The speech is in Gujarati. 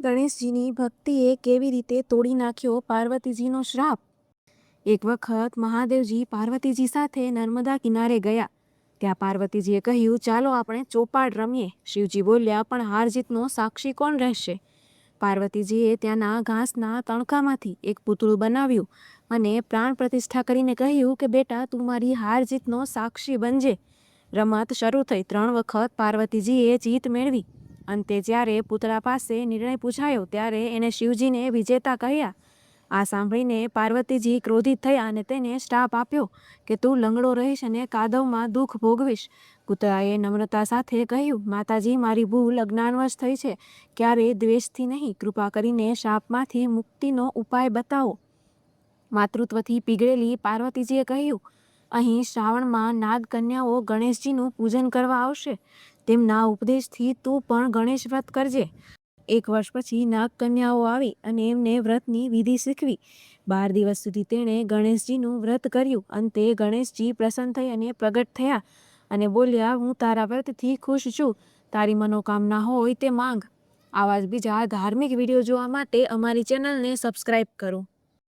ગણેશજીની ભક્તિએ કેવી રીતે તોડી નાખ્યો પાર્વતીજીનો શ્રાપ? એક વખત મહાદેવજી પાર્વતીજી સાથે નર્મદા કિનારે ગયા. ત્યાં પાર્વતીજીએ કહ્યું, ચાલો આપણે ચોપાડ રમીએ. શિવજી બોલ્યા, પણ હાર જીતનો સાક્ષી કોણ રહેશે? પાર્વતીજીએ ત્યાંના ઘાસના તણકામાંથી એક પૂતળું બનાવ્યું અને પ્રાણ પ્રતિષ્ઠા કરીને કહ્યું કે, બેટા, તું મારી હાર જીતનો સાક્ષી બનજે. રમત શરૂ થઈ ત્રણ વખત પાર્વતીજીએ જીત મેળવી. અંતે જ્યારે પૂતળા પાસે નિર્ણય પૂછાયો ત્યારે એણે શિવજીને વિજેતા કહ્યા, આ સાંભળીને પાર્વતીજી ક્રોધિત થયા અને તેને શ્રાપ આપ્યો કે તું લંગડો રહીશ અને કાદવમાં દુઃખ ભોગવીશ. કૂતરાએ નમ્રતા સાથે કહ્યું, માતાજી, મારી ભૂલ અજ્ઞાનવશ થઈ છે. ક્યારે દ્વેષથી નહીં, કૃપા કરીને શાપમાંથી મુક્તિનો ઉપાય બતાવો. માતૃત્વથી પીગળેલી પાર્વતીજીએ કહ્યું, અહીં શ્રાવણમાં નાગકન્યાઓ ગણેશજીનું પૂજન કરવા આવશે. તેમના ઉપદેશથી તું પણ ગણેશ વ્રત કરજે. એક વર્ષ પછી નાગકન્યાઓ આવી અને એમને વ્રતની વિધિ શીખવી. બાર દિવસ સુધી તેણે ગણેશજીનું વ્રત કર્યું. અંતે ગણેશજી પ્રસન્ન થઈ અને પ્રગટ થયા અને બોલ્યા, હું તારા વ્રતથી ખુશ છું. તારી મનોકામના હોય તે માંગ. આવા જ બીજા ધાર્મિક વીડિયો જોવા માટે અમારી ચેનલને સબસ્ક્રાઈબ કરો.